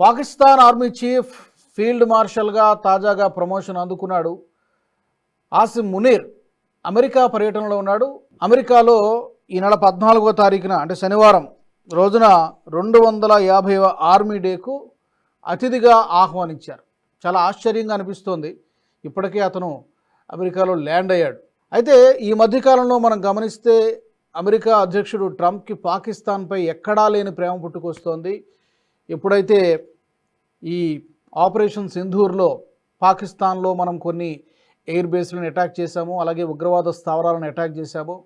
Pakistan army chief field మార్షల్గా తాజాగా promotion అందుకున్నాడు. ఆసిం మునీర్ అమెరికా పర్యటనలో ఉన్నాడు. అమెరికాలో ఈ నెల పద్నాలుగో తారీఖున అంటే శనివారం రోజున రెండు వందల యాభై ఆర్మీ డేకు అతిథిగా ఆహ్వానించారు. చాలా ఆశ్చర్యంగా అనిపిస్తోంది. ఇప్పటికే అతను అమెరికాలో ల్యాండ్ అయ్యాడు. అయితే ఈ మధ్యకాలంలో మనం గమనిస్తే అమెరికా అధ్యక్షుడు ట్రంప్కి పాకిస్తాన్పై ఎక్కడా లేని ప్రేమ పుట్టుకొస్తోంది. ఎప్పుడైతే ఈ ఆపరేషన్ సింధూర్లో పాకిస్తాన్లో మనం కొన్ని ఎయిర్ బేస్లను అటాక్ చేశాము అలాగే ఉగ్రవాద స్థావరాలను అటాక్ చేశాము.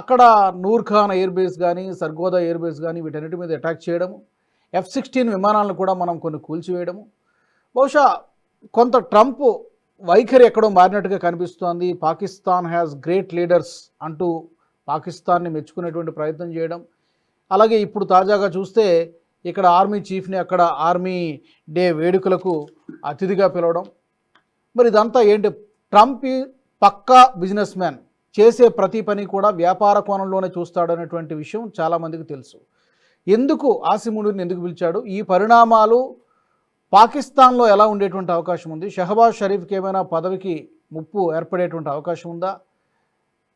అక్కడ నూర్ఖాన్ ఎయిర్ బేస్ కానీ సర్గోదా ఎయిర్ బేస్ కానీ వీటన్నిటి మీద అటాక్ చేయడము. ఎఫ్ సిక్స్టీన్ విమానాలను కూడా మనం కొన్ని కూల్చివేయడము. బహుశా కొంత ట్రంప్ వైఖరి ఎక్కడో మారినట్టుగా కనిపిస్తోంది. పాకిస్తాన్ హ్యాస్ గ్రేట్ లీడర్స్ అంటూ పాకిస్తాన్ని మెచ్చుకునేటువంటి ప్రయత్నం చేయడం. అలాగే ఇప్పుడు తాజాగా చూస్తే ఇక్కడ ఆర్మీ చీఫ్ని అక్కడ ఆర్మీ డే వేడుకలకు అతిథిగా పిలవడం. మరి ఇదంతా ఏంటి? ట్రంప్ పక్కా బిజినెస్ మ్యాన్ చేసే ప్రతి పని కూడా వ్యాపార కోణంలోనే చూస్తాడు అనేటువంటి విషయం చాలామందికి తెలుసు. ఎందుకు ఆసిముడిని ఎందుకు పిలిచాడు? ఈ పరిణామాలు పాకిస్తాన్లో ఎలా ఉండేటువంటి అవకాశం ఉంది? షహబాజ్ షరీఫ్కి ఏమైనా పదవికి ముప్పు ఏర్పడేటువంటి అవకాశం ఉందా?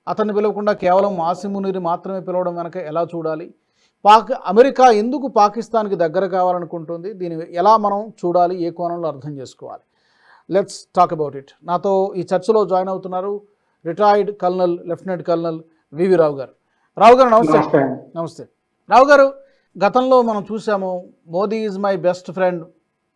అతన్ని పిలవకుండా కేవలం ఆసిమునిని మాత్రమే పిలవడం వెనక ఎలా చూడాలి? పాక్ అమెరికా ఎందుకు పాకిస్తాన్కి దగ్గర కావాలనుకుంటుంది? దీన్ని ఎలా మనం చూడాలి? ఏ కోణంలో అర్థం చేసుకోవాలి? లెట్స్ టాక్ అబౌట్ ఇట్ నాతో ఈ చర్చలో జాయిన్ అవుతున్నారు retired colonel lieutenant colonel V V Rao garu. Rao garu నమస్తే. నమస్తే రావు గారు గతంలో మనం చూసాము Modi is my best friend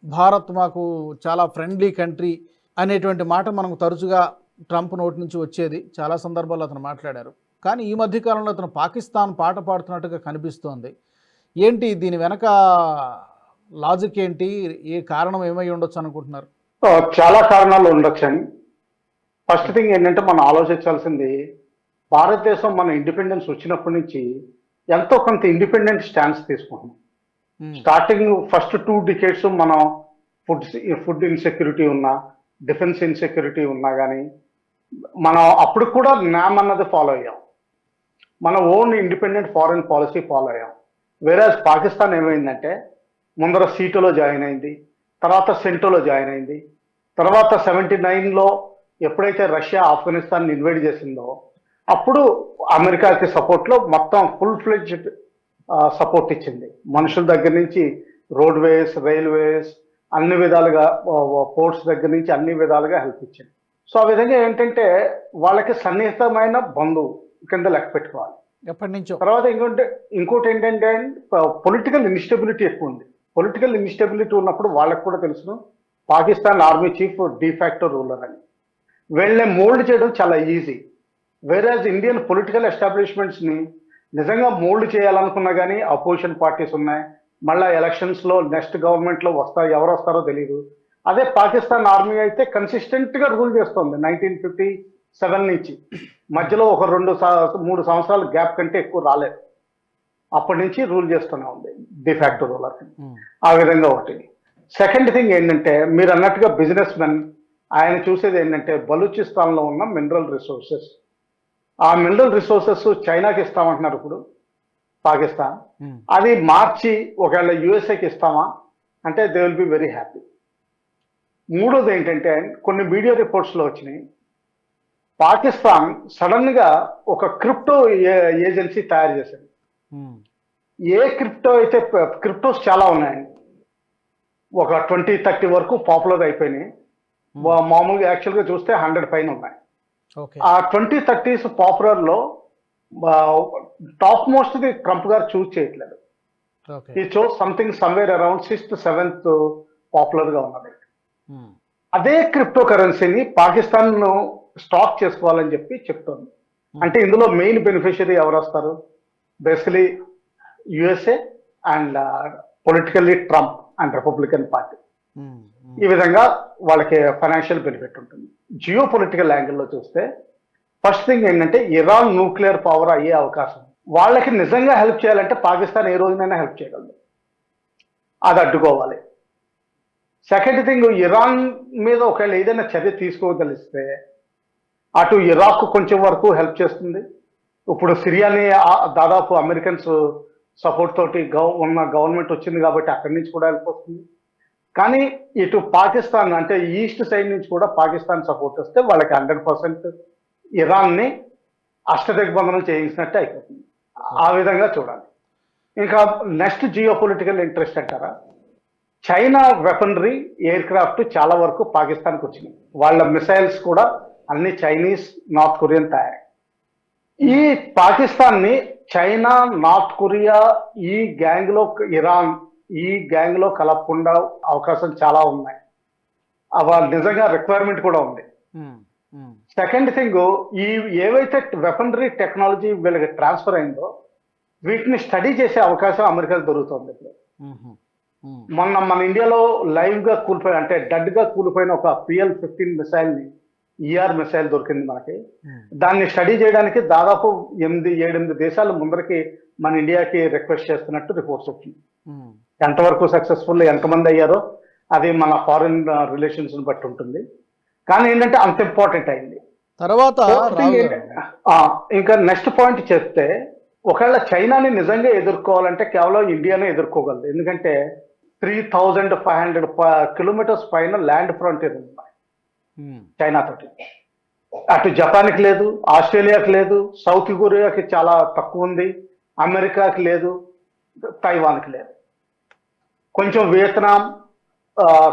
Bharat మాకు చాలా ఫ్రెండ్లీ కంట్రీ అనేటువంటి మాట మనకు తరచుగా ట్రంప్ నోటి నుంచి వచ్చేది. చాలా సందర్భాల్లో అతను మాట్లాడారు. కానీ ఈ మధ్య కాలంలో అతను పాకిస్తాన్ పాట పాడుతున్నట్టుగా కనిపిస్తోంది. ఏంటి దీని వెనక లాజిక్ ఏంటి? ఏ కారణం ఏమై ఉండొచ్చు అనుకుంటున్నారు? చాలా కారణాలు ఉండొచ్చండి ఫస్ట్ థింగ్ ఏంటంటే మనం ఆలోచించాల్సింది భారతదేశం మన ఇండిపెండెన్స్ వచ్చినప్పటి నుంచి ఎంతో కొంత ఇండిపెండెంట్ స్టాండ్స్ తీసుకుంటున్నాం. Um, starting first two decades మనం ఫుడ్ ఫుడ్ ఇన్సెక్యూరిటీ ఉన్నా డిఫెన్స్ ఇన్సెక్యూరిటీ ఉన్నా కానీ మనం అప్పుడు కూడా నామ్ అన్నది ఫాలో అయ్యాం. మన own independent foreign policy follow అయ్యాం. వేరే పాకిస్తాన్ ఏమైందంటే ముందర సీటులో జాయిన్ అయింది తర్వాత సెంటోలో జాయిన్ అయింది తర్వాత సెవెంటీ నైన్లో ఎప్పుడైతే రష్యా ఆఫ్ఘనిస్తాన్ ఇన్వైట్ చేసిందో అప్పుడు అమెరికాకి సపోర్ట్లో మొత్తం ఫుల్ ఫ్లెడ్జ్డ్ సపోర్ట్ ఇచ్చింది. మనుషుల దగ్గర నుంచి రోడ్వేస్ రైల్వేస్ అన్ని విధాలుగా పోర్ట్స్ దగ్గర నుంచి అన్ని విధాలుగా హెల్ప్ ఇచ్చింది. సో ఆ విధంగా ఏంటంటే వాళ్ళకి సన్నిహితమైన బంధువు కింద లెక్క పెట్టుకోవాలి. ఎప్పటి నుంచో. తర్వాత ఇంకోటి ఇంకోటి ఏంటంటే పొలిటికల్ ఇన్స్టెబిలిటీ ఎక్కువ ఉంది. పొలిటికల్ ఇన్స్టెబిలిటీ ఉన్నప్పుడు వాళ్ళకి కూడా తెలుసును Pakistan army chief de facto ruler అని. వీళ్ళని మోల్డ్ చేయడం చాలా ఈజీ వేరేజ్ ఇండియన్ పొలిటికల్ ఎస్టాబ్లిష్మెంట్స్ని నిజంగా మోల్డ్ చేయాలనుకున్నా కానీ అపోజిషన్ పార్టీస్ ఉన్నాయి. మళ్ళీ ఎలక్షన్స్లో నెక్స్ట్ గవర్నమెంట్లో వస్తారు ఎవరు వస్తారో తెలియదు అదే పాకిస్తాన్ ఆర్మీ అయితే కన్సిస్టెంట్గా రూల్ చేస్తుంది. నైన్టీన్ ఫిఫ్టీ సెవెన్ నుంచి. మధ్యలో ఒక రెండు మూడు సంవత్సరాల గ్యాప్ కంటే ఎక్కువ రాలేదు. అప్పటి నుంచి రూల్ చేస్తూనే ఉంది. De facto ruler. ఉమ్, ఆ విధంగా ఒకటి. సెకండ్ థింగ్ ఏంటంటే మీరు అన్నట్టుగా బిజినెస్ మెన్ ఆయన చూసేది ఏంటంటే బలూచిస్తాన్లో ఉన్న మినరల్ రిసోర్సెస్. ఆ మినరల్ రిసోర్సెస్ చైనాకి ఇస్తామంటున్నారు ఇప్పుడు. పాకిస్తాన్. ఉమ్, అది మార్చి ఒకవేళ యుఎస్ఏకి ఇస్తామా? అంటే they will be very happy మూడోది ఏంటంటే కొన్ని మీడియా రిపోర్ట్స్లో వచ్చినాయి. పాకిస్తాన్ సడన్గా ఒక క్రిప్టో ఏజెన్సీ తయారు చేసింది. ఏ క్రిప్టో అయితే క్రిప్టోస్ చాలా ఉన్నాయండి. ఒక ట్వంటీ థర్టీ వరకు పాపులర్ అయిపోయినాయి. మామూలుగా యాక్చువల్గా చూస్తే హండ్రెడ్ పైన ఉన్నాయి. ఆ ట్వంటీ థర్టీస్ పాపులర్లో టాప్ మోస్ట్ది ట్రంప్ గారు చూస్ చేయట్లేదు. ఈ chose something somewhere around sixth seventh పాపులర్గా ఉన్నది. అదే క్రిప్టో కరెన్సీని పాకిస్తాన్ స్టాక్ చేసుకోవాలని చెప్పి చెప్తోంది. అంటే ఇందులో మెయిన్ బెనిఫిషియరీ ఎవరు వస్తారు? Basically USA and politically Trump and Republican party ఈ విధంగా వాళ్ళకి ఫైనాన్షియల్ బెనిఫిట్ ఉంటుంది. జియో పొలిటికల్ యాంగిల్లో చూస్తే ఫస్ట్ థింగ్ ఏంటంటే ఇరాన్ న్యూక్లియర్ పవర్ అయ్యే అవకాశం. వాళ్ళకి నిజంగా హెల్ప్ చేయాలంటే పాకిస్తాన్ ఏ రోజునైనా హెల్ప్ చేయగలదు. అది అడ్డుకోవాలి. సెకండ్ థింగ్ ఇరాన్ మీద ఒకవేళ ఏదైనా చర్య తీసుకోగలిస్తే అటు ఇరాక్ కొంచెం వరకు హెల్ప్ చేస్తుంది. ఇప్పుడు సిరియాని దాదాపు అమెరికన్స్ సపోర్ట్ తోటి గవ ఉన్న గవర్నమెంట్ వచ్చింది కాబట్టి అక్కడి నుంచి కూడా హెల్ప్ వస్తుంది. కానీ ఇటు పాకిస్తాన్ అంటే ఈస్ట్ సైడ్ నుంచి కూడా పాకిస్తాన్ సపోర్ట్ వస్తే వాళ్ళకి హండ్రెడ్ పర్సెంట్ ఇరాన్ని అష్టదిగ్బంధనం చేయించినట్టే అయిపోతుంది. ఆ విధంగా చూడాలి. ఇంకా నెక్స్ట్ జియో పొలిటికల్ ఇంట్రెస్ట్ అంటారా? చైనా వెపనరీ ఎయిర్ క్రాఫ్ట్ చాలా వరకు పాకిస్తాన్కి వచ్చినాయి. వాళ్ళ మిసైల్స్ కూడా అన్ని చైనీస్ నార్త్ కొరియన్ తయారు. ఈ పాకిస్తాన్ని చైనా నార్త్ కొరియా ఈ గ్యాంగ్లో ఇరాన్ ఈ గ్యాంగ్లో కలపకుండా అవకాశం చాలా ఉన్నాయి. అవ నిజంగా రిక్వైర్మెంట్ కూడా ఉంది. సెకండ్ థింగ్ ఈ ఏవైతే వెపనరీ టెక్నాలజీ వీళ్ళకి ట్రాన్స్ఫర్ అయిందో వీటిని స్టడీ చేసే అవకాశం అమెరికాకు దొరుకుతుంది మొన్న మన ఇండియాలో లైవ్గా కూలిపోయి అంటే డెడ్గా కూలిపోయిన ఒక పిఎల్ ఫిఫ్టీన్ మిసైల్ని ఈఆర్ మిసైల్ దొరికింది మనకి. దాన్ని స్టడీ చేయడానికి దాదాపు ఎనిమిది ఏడెనిమిది దేశాలు ముందరికి మన ఇండియాకి రిక్వెస్ట్ చేస్తున్నట్టు రిపోర్ట్స్ వచ్చింది ఎంతవరకు సక్సెస్ఫుల్ ఎంతమంది అయ్యారో అది మన ఫారిన్ రిలేషన్స్ బట్టి ఉంటుంది. కానీ ఏంటంటే అంత ఇంపార్టెంట్ అయింది. తర్వాత ఇంకా నెక్స్ట్ పాయింట్ చెప్తే ఒకవేళ చైనాని నిజంగా ఎదుర్కోవాలంటే కేవలం ఇండియానే ఎదుర్కోగలదు. ఎందుకంటే three thousand five hundred kilometres పైన ల్యాండ్ ఫ్రంటియర్ ఉంది. చైనా తోటి అటు జపాన్కి లేదు ఆస్ట్రేలియాకి లేదు సౌత్ కొరియాకి చాలా తక్కువ ఉంది అమెరికాకి లేదు తైవాన్కి లేదు. కొంచెం వియత్నాం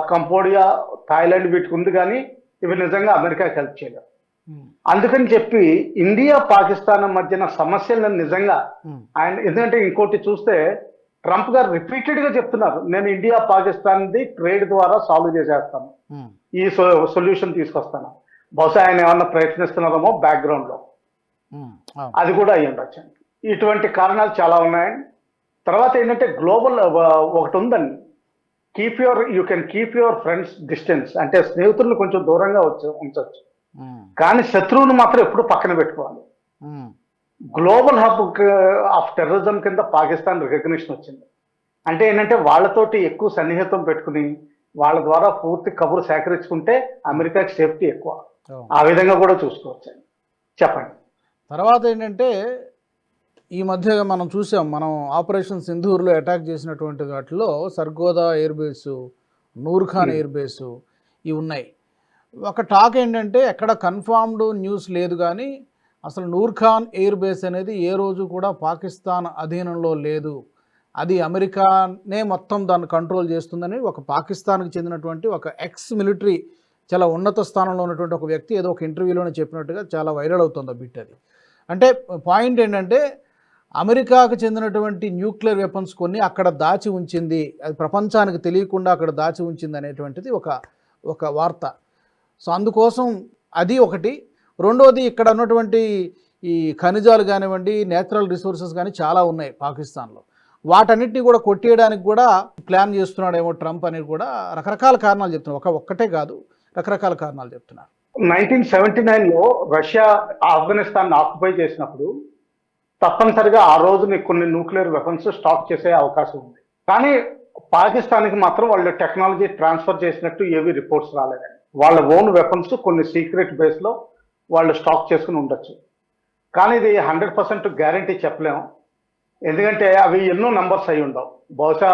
కంబోడియా థాయిలాండ్ వీటికి ఉంది కానీ ఇవి నిజంగా అమెరికాకి హెల్ప్ చేయలేవు ఉమ్, అందుకని చెప్పి ఇండియా పాకిస్తాన్ మధ్యన సమస్యలను నిజంగా ఆయన ఎందుకంటే ఇంకోటి చూస్తే ట్రంప్ గారు రిపీటెడ్గా చెప్తున్నారు నేను ఇండియా పాకిస్తాన్ ది ట్రేడ్ ద్వారా సాల్వ్ చేసేస్తాను. ఈ సొల్యూషన్ తీసుకొస్తాను. బహుశా ఆయన ఏమన్నా ప్రయత్నిస్తున్నారేమో బ్యాక్గ్రౌండ్లో. అది కూడా అయ్యి ఉండొచ్చు. ఇటువంటి కారణాలు చాలా ఉన్నాయండి. తర్వాత ఏంటంటే గ్లోబల్ ఒకటి ఉందండి. Keep your you can keep your friends distance అంటే స్నేహితులను కొంచెం దూరంగా వచ్చి ఉంచవచ్చు కానీ శత్రువును మాత్రం ఎప్పుడు పక్కన పెట్టుకోవాలి. గ్లోబల్ హబ్ ఆఫ్ టెర్రరిజం కింద పాకిస్తాన్ రికగ్నిషన్ వచ్చింది. అంటే ఏంటంటే వాళ్ళతోటి ఎక్కువ సన్నిహితం పెట్టుకుని వాళ్ళ ద్వారా పూర్తి కబురు సేకరించుకుంటే అమెరికాకి సేఫ్టీ ఎక్కువ. ఆ విధంగా కూడా చూసుకోవచ్చు. చెప్పండి. తర్వాత ఏంటంటే ఈ మధ్య మనం చూసాం మనం ఆపరేషన్ సింధూర్లో అటాక్ చేసినటువంటి వాటిలో Sargodha air base Nur Khan air base ఇవి ఉన్నాయి. ఒక టాక్ ఏంటంటే ఎక్కడ కన్ఫర్మ్డ్ న్యూస్ లేదు కానీ అసలు నూర్ఖాన్ ఎయిర్ బేస్ అనేది ఏ రోజు కూడా పాకిస్తాన్ అధీనంలో లేదు. అది అమెరికానే మొత్తం దాన్ని కంట్రోల్ చేస్తుందని ఒక పాకిస్తాన్కి చెందినటువంటి ఒక ఎక్స్ మిలిటరీ చాలా ఉన్నత స్థానంలో ఉన్నటువంటి ఒక వ్యక్తి ఏదో ఒక ఇంటర్వ్యూలోనే చెప్పినట్టుగా చాలా వైరల్ అవుతుంది ఆ బిట్ అది. అంటే పాయింట్ ఏంటంటే అమెరికాకు చెందినటువంటి న్యూక్లియర్ వెపన్స్ కొన్ని అక్కడ దాచి ఉంచింది. అది ప్రపంచానికి తెలియకుండా అక్కడ దాచి ఉంచింది అనేటువంటిది ఒక ఒక వార్త. సో అందుకోసం అది ఒకటి. రెండోది ఇక్కడ ఉన్నటువంటి ఈ ఖనిజాలు కానివ్వండి నేచురల్ రిసోర్సెస్ కానీ చాలా ఉన్నాయి పాకిస్తాన్లో. వాటన్నిటిని కూడా కొట్టేయడానికి కూడా ప్లాన్ చేస్తున్నాడేమో ట్రంప్ అనేది కూడా రకరకాల కారణాలు చెప్తున్నారు. ఒక ఒక్కటే కాదు రకరకాల కారణాలు చెప్తున్నారు. నైన్టీన్ సెవెంటీ నైన్లో రష్యా ఆఫ్ఘనిస్తాన్ ఆక్యుపై చేసినప్పుడు తప్పనిసరిగా ఆ రోజుని కొన్ని న్యూక్లియర్ వెపన్స్ స్టాక్ చేసే అవకాశం ఉంది. కానీ పాకిస్తాన్కి మాత్రం వాళ్ళు టెక్నాలజీ ట్రాన్స్ఫర్ చేసినట్టు ఏవి రిపోర్ట్స్ రాలేదండి. వాళ్ళ ఓన్ వెపన్స్ కొన్ని సీక్రెట్ బేస్లో వాళ్ళు స్టాక్ చేసుకుని ఉండొచ్చు. కానీ ఇది హండ్రెడ్ పర్సెంట్ గ్యారంటీ చెప్పలేము. ఎందుకంటే అవి ఎన్నో నంబర్స్ అయి ఉండవు. బహుశా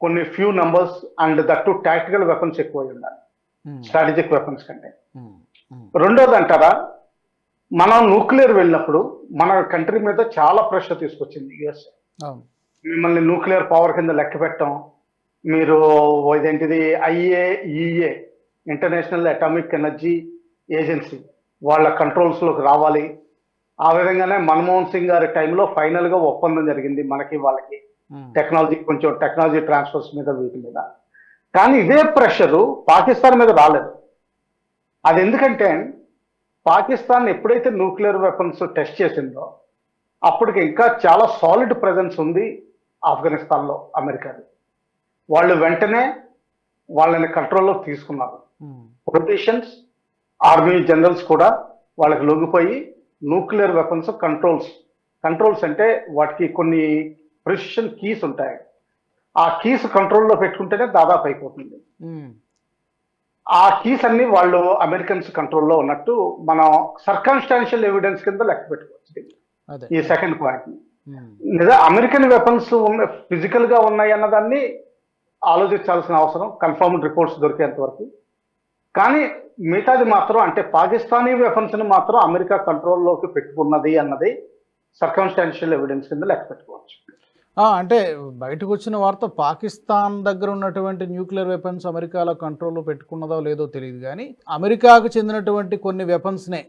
కొన్ని few numbers and that to tactical weapons ఎక్కువ ఉండాలి. ఉమ్, స్ట్రాటజిక్ వెపన్స్ కంటే. ఉమ్, ఉమ్, రెండోది అంటారా? మనం న్యూక్లియర్ వెళ్ళినప్పుడు మన కంట్రీ మీద చాలా ప్రెషర్ తీసుకొచ్చింది యుఎస్. మిమ్మల్ని న్యూక్లియర్ పవర్ కింద లెక్క పెట్టడం మీరు ఇదేంటిది IAEA international atomic energy agency వాళ్ళ కంట్రోల్స్లోకి రావాలి. ఆ విధంగానే మన్మోహన్ సింగ్ గారి టైంలో ఫైనల్గా ఒప్పందం జరిగింది మనకి వాళ్ళకి. టెక్నాలజీ కొంచెం టెక్నాలజీ ట్రాన్స్ఫర్స్ మీద వీటి మీద. కానీ ఇదే ప్రెషరు పాకిస్తాన్ మీద రాలేదు. అది ఎందుకంటే పాకిస్తాన్ ఎప్పుడైతే న్యూక్లియర్ వెపన్స్ టెస్ట్ చేసిందో అప్పటికి ఇంకా చాలా సాలిడ్ ప్రెజెన్స్ ఉంది ఆఫ్ఘనిస్తాన్లో అమెరికాది. వాళ్ళు వెంటనే వాళ్ళని కంట్రోల్లో తీసుకున్నారు. పొలిటీషియన్స్ ఆర్మీ జనరల్స్ కూడా వాళ్ళకి లొంగిపోయి న్యూక్లియర్ వెపన్స్ కంట్రోల్స్ కంట్రోల్స్ అంటే వాటికి కొన్ని ప్రిసిషన్ కీస్ ఉంటాయి. ఆ కీస్ కంట్రోల్లో పెట్టుకుంటేనే దాదాపు అయిపోతుంది. ఆ కీస్ అన్ని వాళ్ళు అమెరికన్స్ కంట్రోల్లో ఉన్నట్టు మనం సర్కమ్స్టాన్షియల్ ఎవిడెన్స్ కింద లెక్క పెట్టుకోవచ్చు. ఈ సెకండ్ పాయింట్. నిజం అమెరికన్ వెపన్స్ ఉన్న ఫిజికల్గా ఉన్నాయి అన్నదాన్ని ఆలోచించాల్సిన అవసరం కన్ఫర్మ్డ్ రిపోర్ట్స్ దొరికేంత వరకు. కానీ మిగతాది మాత్రం అంటే పాకిస్తానీ వెపన్స్ని మాత్రం అమెరికా కంట్రోల్లోకి పెట్టుకున్నది అన్నది సర్కంస్టాన్షియల్ ఎవిడెన్స్ కింద లెక్క పెట్టుకోవచ్చు. అంటే బయటకు వచ్చిన వార్త పాకిస్తాన్ దగ్గర ఉన్నటువంటి న్యూక్లియర్ వెపన్స్ అమెరికాలో కంట్రోల్లో పెట్టుకున్నదో లేదో తెలియదు కానీ అమెరికాకు చెందినటువంటి కొన్ని వెపన్స్నే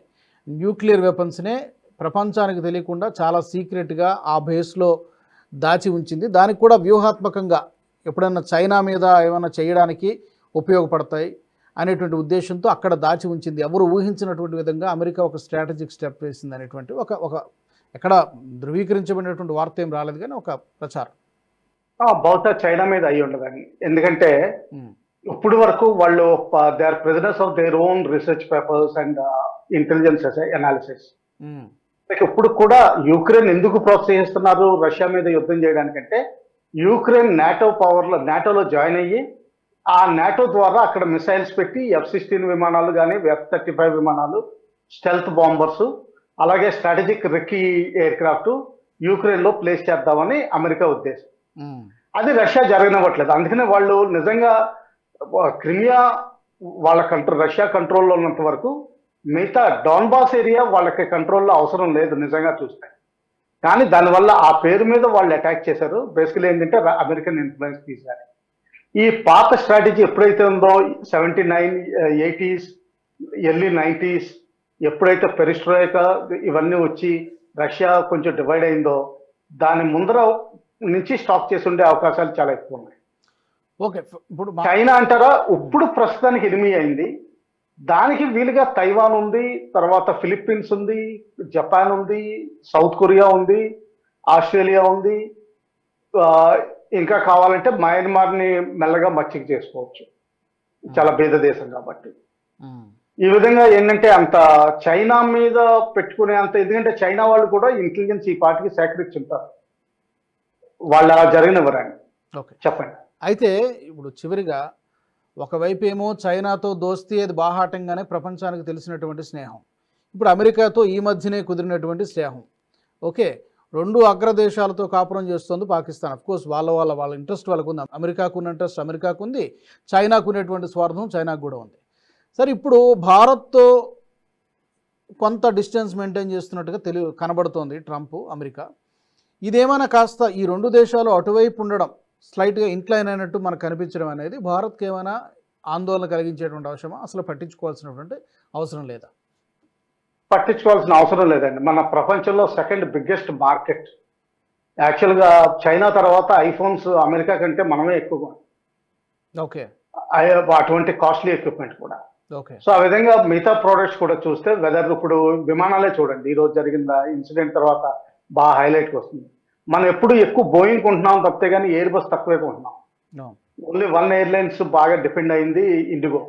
న్యూక్లియర్ వెపన్స్నే ప్రపంచానికి తెలియకుండా చాలా సీక్రెట్గా ఆ బేస్లో దాచి ఉంచింది. దానికి కూడా వ్యూహాత్మకంగా ఎప్పుడన్నా చైనా మీద ఏమైనా చేయడానికి ఉపయోగపడతాయి? అనేటువంటి ఉద్దేశంతో అక్కడ దాచి ఉంచింది. ఎవరు ఊహించినటువంటి విధంగా అమెరికా ఒక స్ట్రాటజిక్ స్టెప్ వేసింది అనేటువంటి ఒక ఒక ఎక్కడ ధృవీకరించబడినటువంటి వార్త ఏం రాలేదు కానీ ఒక ప్రచారం. బహుశా చైనా మీద అయి ఉండదని. ఎందుకంటే ఇప్పుడు వరకు వాళ్ళు they are presidents of their own research papers and intelligence analysis ఇప్పుడు కూడా యుక్రెయిన్ ఎందుకు ప్రోత్సహిస్తున్నారు రష్యా మీద యుద్ధం చేయడానికంటే యుక్రెయిన్ నాటో పవర్లో నాటోలో జాయిన్ అయ్యి ఆ నాటో ద్వారా అక్కడ మిసైల్స్ పెట్టి ఎఫ్ సిక్స్టీన్ విమానాలు కానీ ఎఫ్ థర్టీ ఫైవ్ విమానాలు స్టెల్త్ బాంబర్స్ అలాగే స్ట్రాటజిక్ రెక్కీ ఎయిర్ క్రాఫ్ట్ యుక్రెయిన్లో ప్లేస్ చేద్దామని అమెరికా ఉద్దేశం. అది రష్యా జరగనివ్వట్లేదు. అందుకనే వాళ్ళు నిజంగా క్రిమియా వాళ్ళ కంట్రోల్ రష్యా కంట్రోల్లో ఉన్నంత వరకు మిగతా డాన్బాస్ ఏరియా వాళ్ళకి కంట్రోల్లో అవసరం లేదు నిజంగా చూస్తే. కానీ దానివల్ల ఆ పేరు మీద వాళ్ళు అటాక్ చేశారు. బేసికలీ ఏంటంటే అమెరికన్ ఇన్ఫ్లుయెన్స్ తీశారు. ఈ పాత స్ట్రాటజీ ఎప్పుడైతే ఉందో seventy nine eighties early nineties ఎప్పుడైతే పెరిస్ట్రోయక ఇవన్నీ వచ్చి రష్యా కొంచెం డివైడ్ అయిందో దాని ముందర నుంచి స్టాప్ చేసి ఉండే అవకాశాలు చాలా ఎక్కువ ఉన్నాయి. ఓకే ఇప్పుడు చైనా అంటారా? ఇప్పుడు ప్రస్తుతానికి ఎనిమి అయింది. దానికి వీలుగా తైవాన్ ఉంది తర్వాత ఫిలిప్పీన్స్ ఉంది జపాన్ ఉంది సౌత్ కొరియా ఉంది ఆస్ట్రేలియా ఉంది ఇంకా కావాలంటే మయన్మార్ని మెల్లగా మచ్చిక చేసుకోవచ్చు. చాలా పేద దేశం కాబట్టి. ఈ విధంగా ఏంటంటే అంత చైనా మీద పెట్టుకునే అంత ఎందుకంటే చైనా వాళ్ళు కూడా ఇంటెలిజెన్స్ ఈ పార్టీకి సేకరించుంటారు వాళ్ళు అలా జరిగినవరండి ఓకే. చెప్పండి. అయితే ఇప్పుడు చివరిగా ఒకవైపు ఏమో చైనాతో దోస్తీ అది బాహాటంగానే ప్రపంచానికి తెలిసినటువంటి స్నేహం. ఇప్పుడు అమెరికాతో ఈ మధ్యనే కుదిరినటువంటి స్నేహం. ఓకే. రెండు అగ్రదేశాలతో కాపురం చేస్తుంది పాకిస్తాన్. అఫ్కోర్స్ వాళ్ళ వాళ్ళ వాళ్ళ ఇంట్రెస్ట్ వాళ్ళకు ఉంది అమెరికాకు ఉన్న ఇంట్రెస్ట్ అమెరికాకు ఉంది చైనాకు ఉన్నటువంటి స్వార్థం చైనాకు కూడా ఉంది. సరే ఇప్పుడు భారత్తో కొంత డిస్టెన్స్ మెయింటైన్ చేస్తున్నట్టుగా తెలి కనబడుతోంది ట్రంప్ అమెరికా. ఇదేమైనా కాస్త ఈ రెండు దేశాలు అటువైపు ఉండడం స్లైట్గా ఇంక్లైన్ అయినట్టు మనకు కనిపించడం అనేది భారత్కి ఏమైనా ఆందోళన కలిగించేటువంటి అవసరమా? అసలు పట్టించుకోవాల్సినటువంటి అవసరం లేదా? పట్టించుకోవాల్సిన అవసరం లేదండి. మన ప్రపంచంలో సెకండ్ బిగ్గెస్ట్ మార్కెట్ యాక్చువల్గా చైనా తర్వాత ఐఫోన్స్ అమెరికా కంటే మనమే ఎక్కువ ఓకే. అటువంటి కాస్ట్లీ ఎక్విప్మెంట్ కూడా. సో ఆ విధంగా మిగతా ప్రోడక్ట్స్ కూడా చూస్తే వెదర్ ఇప్పుడు విమానాలే చూడండి. ఈ రోజు జరిగిన ఇన్సిడెంట్ తర్వాత బాగా హైలైట్ వస్తుంది. మనం ఎప్పుడు ఎక్కువ బోయింగ్ కొంటున్నాం తప్పితే కానీ ఎయిర్ బస్ తక్కువే కొంటున్నాం. ఓన్లీ వన్ ఎయిర్లైన్స్ బాగా డిపెండ్ అయింది ఇండిగో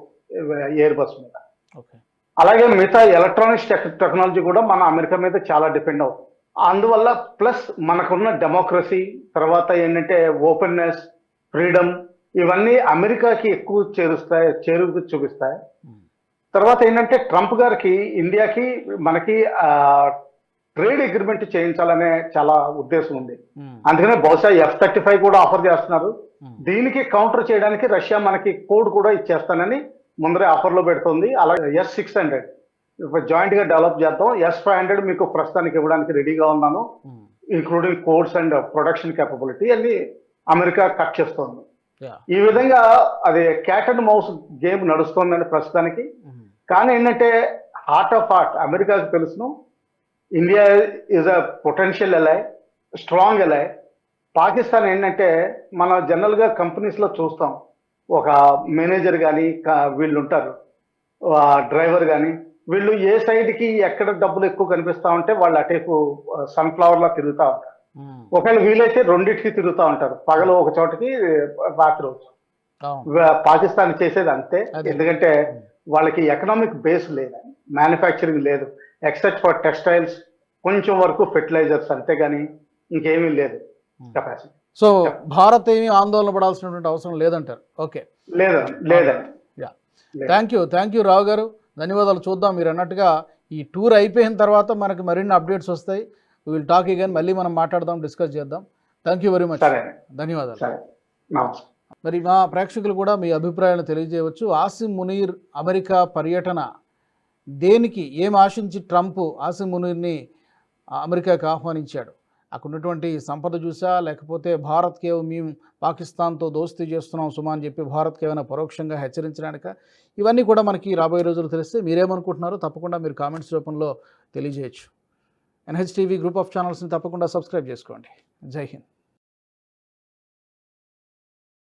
ఎయిర్ బస్ మీద. ఓకే. అలాగే మిగతా ఎలక్ట్రానిక్స్ టెక్ టెక్నాలజీ కూడా మన అమెరికా మీద చాలా డిపెండ్ అవుతుంది అందువల్ల ప్లస్ మనకున్న డెమోక్రసీ తర్వాత ఏంటంటే ఓపెన్నెస్ ఫ్రీడమ్ ఇవన్నీ అమెరికాకి ఎక్కువ చేరుస్తాయి చేరుకు చూపిస్తాయి. తర్వాత ఏంటంటే ట్రంప్ గారికి ఇండియాకి మనకి ట్రేడ్ అగ్రిమెంట్ చేయించాలనే చాలా ఉద్దేశం ఉంది. అందుకనే బహుశా ఎఫ్ థర్టీ ఫైవ్ కూడా ఆఫర్ చేస్తున్నారు. దీనికి కౌంటర్ చేయడానికి రష్యా మనకి కోడ్ కూడా ఇచ్చేస్తానని ముందరే ఆఫర్లో పెడుతుంది. అలాగే ఎస్ సిక్స్ హండ్రెడ్ జాయింట్గా డెవలప్ చేద్దాం. ఎస్ ఫైవ్ హండ్రెడ్ మీకు ప్రస్తుతానికి ఇవ్వడానికి రెడీగా ఉన్నాను. Including codes and production capability అన్ని అమెరికా కట్ చేస్తోంది. ఈ విధంగా అది క్యాట్ అండ్ మౌస్ గేమ్ నడుస్తోందండి ప్రస్తుతానికి. కానీ ఏంటంటే హార్ట్ ఆఫ్ హార్ట్ అమెరికాకి తెలుసును. India is a potential ally strong ally Pakistan ఏంటంటే మన జనరల్గా కంపెనీస్లో చూస్తాం. ఒక మేనేజర్ కానీ వీళ్ళు ఉంటారు డ్రైవర్ కానీ వీళ్ళు ఏ సైడ్కి ఎక్కడ డబ్బులు ఎక్కువ కనిపిస్తా ఉంటే వాళ్ళు అటేపు సన్ఫ్లవర్లా తిరుగుతూ ఉంటారు. ఒకవేళ వీలైతే రెండింటికి తిరుగుతూ ఉంటారు. పగలు ఒక చోటకి రాత్రి ఒక వా- పాకిస్తాన్ చేసేది అంతే. ఎందుకంటే వాళ్ళకి ఎకనామిక్ బేస్ లేదు. మ్యానుఫ్యాక్చరింగ్ లేదు. ఎక్సెప్ట్ ఫర్ టెక్స్టైల్స్ కొంచెం వరకు ఫెర్టిలైజర్స్ అంతేగాని ఇంకేమీ లేదు కెపాసిటీ సో భారత్ ఏమీ ఆందోళన పడాల్సినటువంటి అవసరం లేదంటారు. ఓకే. లేదు. Thank you thank you Rao garu. ధన్యవాదాలు చూద్దాం. మీరు అన్నట్టుగా ఈ టూర్ అయిపోయిన తర్వాత మనకి మరిన్ని అప్డేట్స్ వస్తాయి. విల్ టాక్ అగైన్ మళ్ళీ మనం మాట్లాడదాం డిస్కస్ చేద్దాం. థ్యాంక్ యూ వెరీ మచ్ ధన్యవాదాలు. మరి మా ప్రేక్షకులు కూడా మీ అభిప్రాయాలను తెలియజేయవచ్చు. ఆసిమ్ మునీర్ అమెరికా పర్యటన దేనికి ఏం ఆశించి ట్రంప్ ఆసిమ్ మునీర్ని అమెరికాకు ఆహ్వానించాడు? అక్కడ ఉన్నటువంటి సంపద చూసా లేకపోతే భారత్కి మేము పాకిస్తాన్తో దోస్తీ చేస్తున్నాం సుమా అని చెప్పి భారత్కి ఏమైనా పరోక్షంగా హెచ్చరించడానిక? ఇవన్నీ కూడా మనకి రాబోయే రోజులు తెలిస్తే మీరేమనుకుంటున్నారో తప్పకుండా మీరు కామెంట్స్ రూపంలో తెలియజేయచ్చు. ఎన్హెచ్టీవీ గ్రూప్ ఆఫ్ ఛానల్స్ని తప్పకుండా సబ్స్క్రైబ్ చేసుకోండి. జై హింద్.